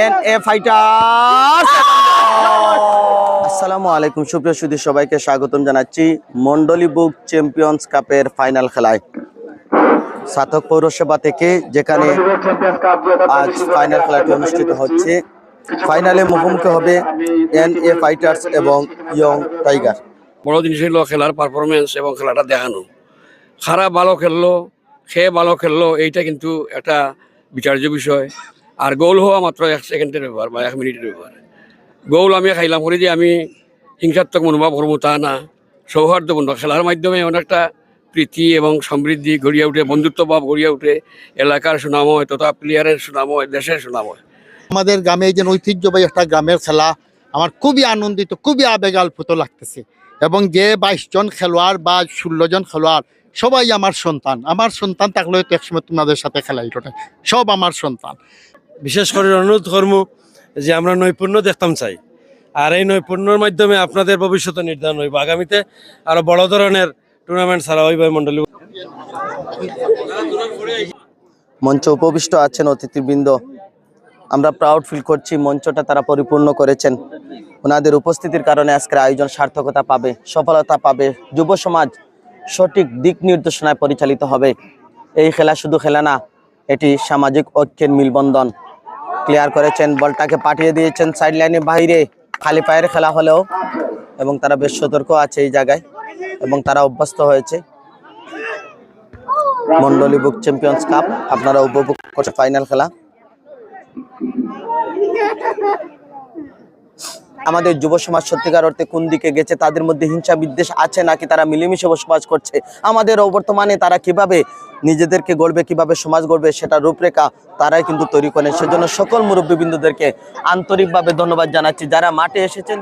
N A fighter আসসালামু আলাইকুম সুপ্রিয় সুধী সবাইকে স্বাগতম জানাচ্ছি মন্ডলী বুক চ্যাম্পিয়ন্স কাপের ফাইনাল খেলায়। সাতক পৌরসভা থেকে যেখানে আজ ফাইনাল খেলাটি অনুষ্ঠিত হচ্ছে ফাইনালে মুখোমুখি হবে এন এ ফাইটার্স এবং ইয়ং টাইগার বড় জিনিস হলো খেলার পারফরমেন্স এবং খেলাটা দেখানো। খারাপ ভালো খেললো খেয়ে ভালো খেললো এইটা কিন্তু একটা বিচার্য বিষয়। আর গোল হওয়া মাত্র এক সেকেন্ডের ব্যাপার বা এক মিনিটের ব্যাপার। গোল আমি খাইলাম করে যে আমি হিংসাত্মক মনোভাব করব তা না। সৌহার্দ্যপূর্ণ খেলার মাধ্যমে অনেকটা প্রীতি এবং সমৃদ্ধি গড়িয়ে উঠে, বন্ধুত্বভাব গড়িয়ে উঠে, এলাকার সুনাম হয় তথা প্লেয়ারের সুনাম হয় দেশের সুনাম হয় আমাদের গ্রামে যে ঐতিহ্যবাহী একটা গ্রামের খেলা, আমার খুবই আনন্দিত, খুবই আবেগাল্পুত লাগতেছে। এবং যে বাইশ জন খেলোয়াড় বা ষোলো জন খেলোয়াড়, সবাই আমার সন্তান। আমার সন্তান থাকলে তো একসময় তোমাদের সাথে খেলাই সব আমার সন্তান। বিশেষ করে অনুরোধ করব যে আমরা নৈপুণ্য দেখতাম চাই। আর এই নৈপুণ্যর মাধ্যমে আপনাদের ভবিষ্যৎ নির্ধারণ হইব। আগামীতে আরও বড় ধরনের টুর্নামেন্ট ছাড়া হইব মন্ডলী মঞ্চ উপবিষ্ট আছেন অতিথিবৃন্দ। আমরা প্রাউড ফিল করছি মঞ্চটা তারা পরিপূর্ণ করেছেন। ওনাদের উপস্থিতির কারণে আজকের আয়োজন সার্থকতা পাবে, সফলতা পাবে, যুব সমাজ সঠিক দিক নির্দেশনায় পরিচালিত হবে। এই খেলা শুধু খেলা না, এটি সামাজিক ঐক্যের মিলবন্ধন। ক্লিয়ার করেছেন, বলটাকে পাঠিয়ে দিয়েছেন সাইড লাইনের বাইরে খালি পায়ের খেলা হলেও। এবং তারা বেশ সতর্ক আছে এই জায়গায় এবং তারা অভ্যস্ত হয়েছে। মন্ডলী বুক চ্যাম্পিয়ন্স কাপ, আপনারা উপভোগ করছে ফাইনাল খেলা। আমাদের যুব সমাজ সত্যিকার অর্থে কোন দিকে গেছে, তাদের মধ্যে হিংসা বিদ্বেষ আছে নাকি তারা মিলেমিশে বসবাস করছে? আমাদের বর্তমানে তারা কীভাবে নিজেদেরকে গড়বে, কীভাবে সমাজ গড়বে সেটা রূপরেখা তারাই কিন্তু তৈরি করেন। সেজন্য সকল মুরব্বীবৃন্দদেরকে আন্তরিকভাবে ধন্যবাদ জানাচ্ছি। যারা মাঠে এসেছেন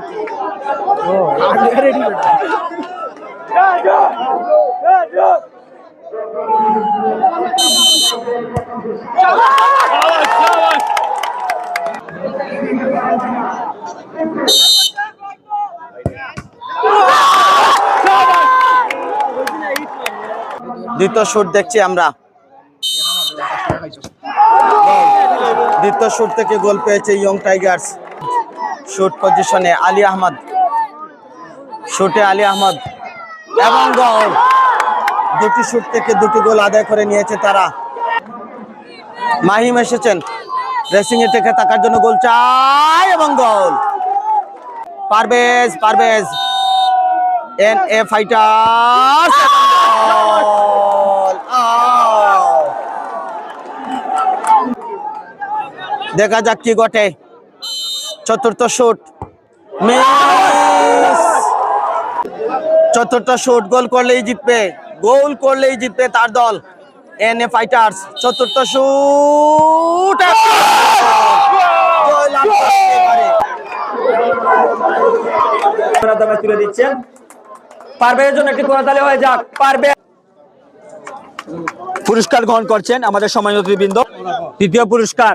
দ্বিতীয় শুট দেখছি আমরা। দ্বিতীয় শুট থেকে গোল পেয়েছে ইয়ং টাইগার্স শুট পজিশনে আলী আহমদ। শুটে আলী আহমদ। এবং গোল দুটি শুট থেকে দুটি গোল আদায় করে নিয়েছে তারা। মাহিম এসেছেন। রেসিং এ থেকে থাকার জন্য গোল চাই এবং goal Parvez Parvez. N A fighters দেখা যাক কি ঘটে। চতুর্থ শুট চতুর্থ শুট গোল করলেই জিতবে। গোল করলেই জিতবে তার দল। এন এ ফাইটার্স চতুর্থ শুট। জয়লাভ করতে পারে দামে তুলে দিচ্ছেন। পারভেজের জন্য একটি কোনাতালি হয়ে যাক। পারবে পুরস্কার গ্রহণ করছেন আমাদের সময় অতিথিবৃন্দ। তৃতীয় পুরস্কার।